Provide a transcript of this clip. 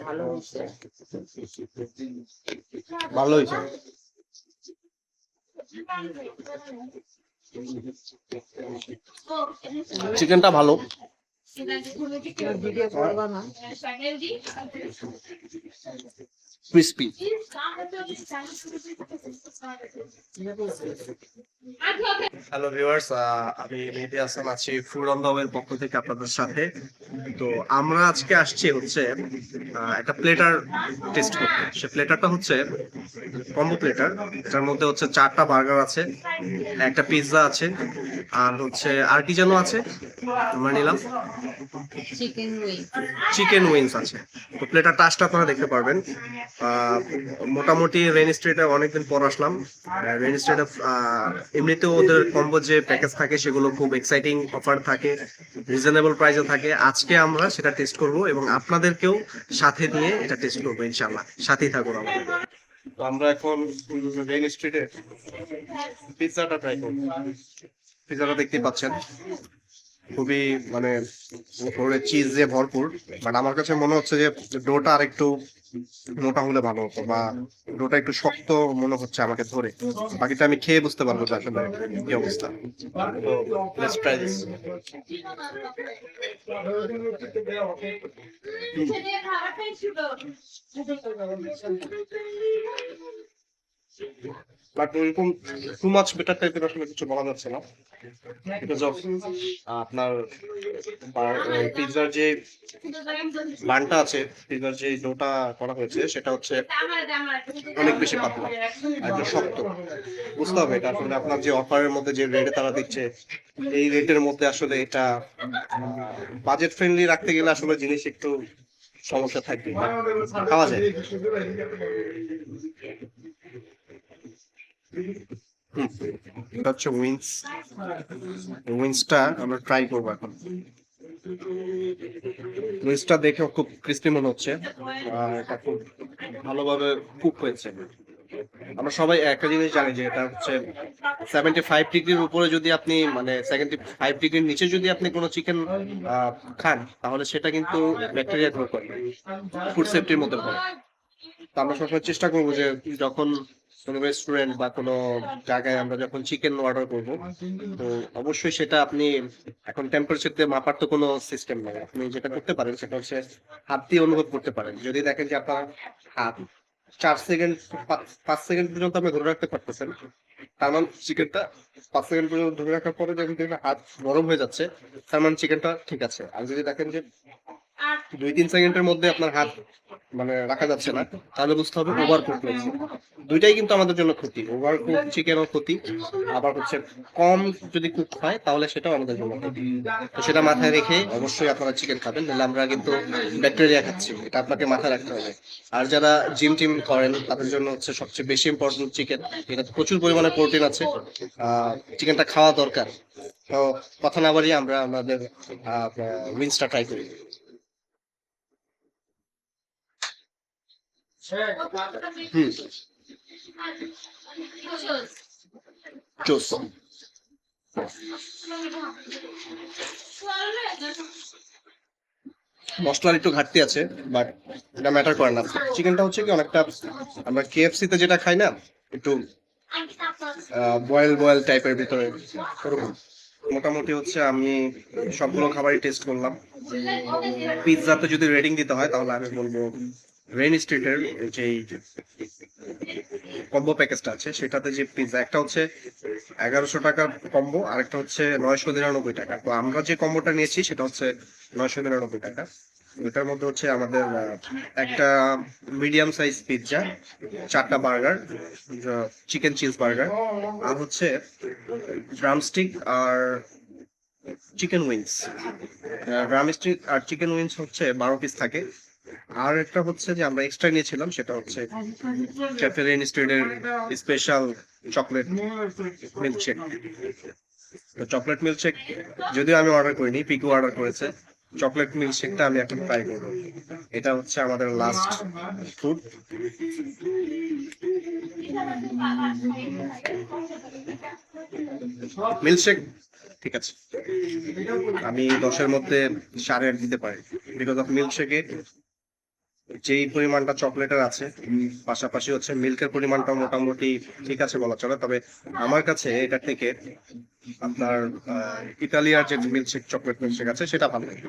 ভালো হয়েছে। ভালো হয়েছে। চিকেনটা ভালো। ক্রিস্পি হ্যালো ভিউয়ার্স আমি মেহেদি হাসান আছি ফুড অন পক্ষ থেকে আপনাদের সাথে। তো আমরা আজকে আসছি হচ্ছে একটা প্লেটার টেস্ট করতে। সে প্লেটারটা হচ্ছে কম্বো প্লেটার এটার মধ্যে হচ্ছে চারটা বার্গার আছে, একটা পিৎজা আছে, আর হচ্ছে আর কি যেন আছে, আমরা নিলাম। চিকেন উইং উইংস আছে। তো প্লেটার টাচটা আপনারা দেখতে পারবেন। আহ, মোটামুটি রেন স্ট্রিটে অনেকদিন পর আসলাম। রেন স্ট্রিটে এমনিতেও ওদের কম্বো যে প্যাকেজ থাকে সেগুলো খুব এক্সাইটিং অফার থাকে রিজনেবল প্রাইসে থাকে। আজকে আমরা সেটা টেস্ট করব এবং আপনাদেরকেও সাথে নিয়ে এটা টেস্ট করব ইনশাল্লাহ সাথেই থাকুন আমাদের। তো আমরা এখন রেন স্ট্রিটে পিৎজাটা ট্রাই করব। পিৎজাটা দেখতেই পাচ্ছেন। খুবই মানে উপরে চিজ দিয়ে ভরপুর বাট আমার কাছে মনে হচ্ছে যে ডোটা আর একটু মোটা হলে ভালো হতো বা ডোটা একটু শক্ত মনে হচ্ছে আমাকে ধরে। বাকিটা আমি খেয়ে বুঝতে পারব যে আসলে কি অবস্থা। তো বাট ওইরকম টু মাচ বেটার টাইপের আসলে কিছু বলা যাচ্ছে না। বিকজ অফ আপনার পিৎজার যে বানটা আছে পিৎজার যে ডোটা করা হয়েছে, সেটা হচ্ছে অনেক বেশি পাতলা আর শক্ত। বুঝতে হবে এটা আসলে আপনার যে অফারের মধ্যে যে রেটে তারা দিচ্ছে, এই রেটের মধ্যে আসলে এটা বাজেট ফ্রেন্ডলি রাখতে গেলে আসলে জিনিস একটু সমস্যা থাকবে খাওয়া যায়। এটা হচ্ছে উইংস উইংসটা আমরা ট্রাই করব এখন। উইংসটা দেখে খুব ক্রিস্পি মনে হচ্ছে। আর এটা খুব ভালোভাবে কুক হয়েছে। আমরা সবাই একটা জিনিস জানি যে এটা হচ্ছে সেভেন্টি ফাইভ ডিগ্রির উপরে যদি আপনি মানে সেভেন্টি ফাইভ ডিগ্রির নিচে যদি আপনি কোনো চিকেন খান, তাহলে সেটা কিন্তু ব্যাকটেরিয়া গ্রো করে। ফুড সেফটির মধ্যে পড়ে। আমরা সবসময় চেষ্টা করব যে যখন কোনো রেস্টুরেন্ট বা কোনো জায়গায় আমরা যখন চিকেন অর্ডার করব, তো অবশ্যই সেটা আপনি এখন টেম্পারেচার দিয়ে মাপার তো কোনো সিস্টেম নেই। আপনি যেটা করতে পারেন সেটা হচ্ছে হাত দিয়ে অনুভব করতে পারেন। যদি দেখেন যে আপনার হাত চার সেকেন্ড পাঁচ সেকেন্ড পর্যন্ত আপনি ধরে রাখতে পারতেছেন, তার মানে চিকেনটা পাঁচ সেকেন্ড পর্যন্ত ধরে রাখার পরে যখন দেখবেন হাত গরম হয়ে যাচ্ছে, তার মানে চিকেনটা ঠিক আছে। আর যদি দেখেন যে দুই, তিন সেকেন্ডের মধ্যে আপনার হাত মানে রাখা যাচ্ছে না। তাহলে বুঝতে হবে ওভার কুক হয়েছে দুইটাই কিন্তু আমাদের জন্য ক্ষতি। ওভার কুক চিকেনও ক্ষতি। আবার হচ্ছে কম যদি কুক হয় তাহলে সেটাও আমাদের জন্য ক্ষতি। তো সেটা মাথায় রেখে অবশ্যই আপনারা চিকেন খাবেন নাহলে আমরা কিন্তু ব্যাকটেরিয়া খাচ্ছি। এটা আপনাকে মাথায় রাখতে হবে। আর যারা জিম টিম করেন তাদের জন্য হচ্ছে সবচেয়ে বেশি ইম্পর্টেন্ট চিকেন এটা প্রচুর পরিমাণে প্রোটিন আছে। চিকেনটা খাওয়া দরকার। তো কথা না বাড়িয়ে আমরা আমাদের উইন্সটা ট্রাই করি। হুম জোস মশলার একটু ঘাটতি আছে বাট এটা ম্যাটার করে না। চিকেনটা হচ্ছে কি অনেকটা আমরা কেএফসি তে যেটা খাই না একটু বয়েল বয়েল টাইপের ভিতরে মোটামুটি হচ্ছে আমি সবগুলো খাবারই টেস্ট করলাম। পিৎজাতে যদি রেটিং দিতে হয় তাহলে আমি বলব রেন স্ট্রিটের যেই কম্বো প্যাকেজটা আছে, সেটাতে যে পিৎজা একটা হচ্ছে এগারোশো টাকার কম্বো আর একটা হচ্ছে নয়শো নিরানব্বই টাকা। তো আমরা যে কম্বোটা নিয়েছি, সেটা হচ্ছে নয়শো নিরানব্বই টাকা। এটার মধ্যে হচ্ছে আমাদের একটা মিডিয়াম সাইজ পিৎজা চারটা বার্গার চিকেন চিজ বার্গার আর হচ্ছে ড্রামস্টিক আর চিকেন উইংস ড্রামস্টিক আর চিকেন উইংস হচ্ছে বারো পিস থাকে। আর একটা হচ্ছে যে আমরা এক্সট্রা নিয়েছিলাম, সেটা হচ্ছে ক্যাফে রেন স্ট্রিটের স্পেশাল চকলেট মিল্কশেক তো চকলেট মিল্কশেক যদিও আমি অর্ডার করিনি পিকু অর্ডার করেছে চকলেট মিল্কশেকটা আমি এখন ট্রাই করব। এটা হচ্ছে আমাদের লাস্ট ফুড মিল্কশেক ঠিক আছে। আমি দশের মধ্যে সাড়ে আট দিতে পারি বিকজ অফ মিল্কশেকে যেই পরিমাণটা চকলেটের আছে পাশাপাশি হচ্ছে মিল্কের পরিমাণটা মোটামুটি ঠিক আছে বলা চলে। তবে আমার কাছে এটা থেকে আপনার ইতালিয়ার যে মিল্কশেক চকলেট মিল্কশেক আছে, সেটা ভালো লাগে।